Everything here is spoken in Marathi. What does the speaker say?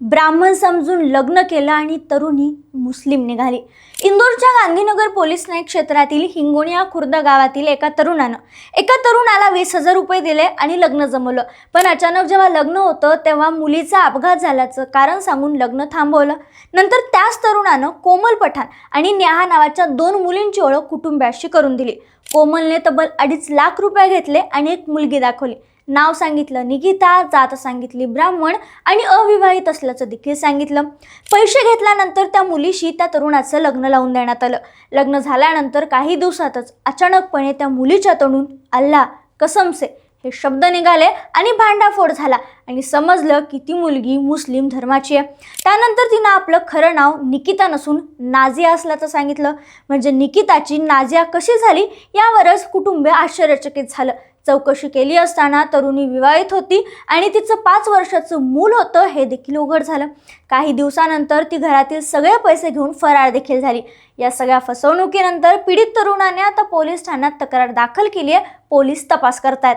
ब्राह्मण समजून लग्न केलं आणि तरुणी मुस्लिम निघाली. इंदोरच्या गांधीनगर पोलीस न्याय क्षेत्रातील हिंगोणिया खुर्द गावातील एका तरुणानं एका तरुणाला वीस हजार रुपये दिले आणि लग्न जमवलं. पण अचानक जेव्हा लग्न होतं तेव्हा मुलीचा अपघात झाल्याचं कारण सांगून लग्न थांबवलं. नंतर त्याच तरुणानं कोमल पठाण आणि नेहा नावाच्या दोन मुलींची ओळख कुटुंबियाशी करून दिली. कोमलने तब्बल अडीच लाख रुपये घेतले आणि एक मुलगी दाखवली. नाव सांगितलं निकिता जात सांगितली ब्राह्मण आणि अविवाहित असल्याचं देखील सांगितलं. पैसे घेतल्यानंतर त्या मुलीशी त्या तरुणाचं लग्न लावून देण्यात आलं. लग्न झाल्यानंतर काही दिवसातच अचानकपणे त्या मुलीच्या तोंडून अल्ला कसमसे हे शब्द निघाले आणि भांडाफोड झाला. आणि समजलं की ती मुलगी मुस्लिम धर्माची आहे. त्यानंतर तिनं आपलं खरं नाव निकिता नसून नाझिया असल्याचं सांगितलं. म्हणजे निकिताची नाझिया कशी झाली यावरच कुटुंब आश्चर्यचकित झालं. चौकशी केली असताना तरुणी विवाहित होती आणि तिचं पाच वर्षाचं मूल होतं हे देखील उघड झालं. काही दिवसानंतर ती घरातील सगळे पैसे घेऊन फरार देखील झाली. या सगळ्या फसवणुकीनंतर पीडित तरुणाने आता पोलीस ठाण्यात तक्रार दाखल केली आहे. पोलीस तपास करतायत.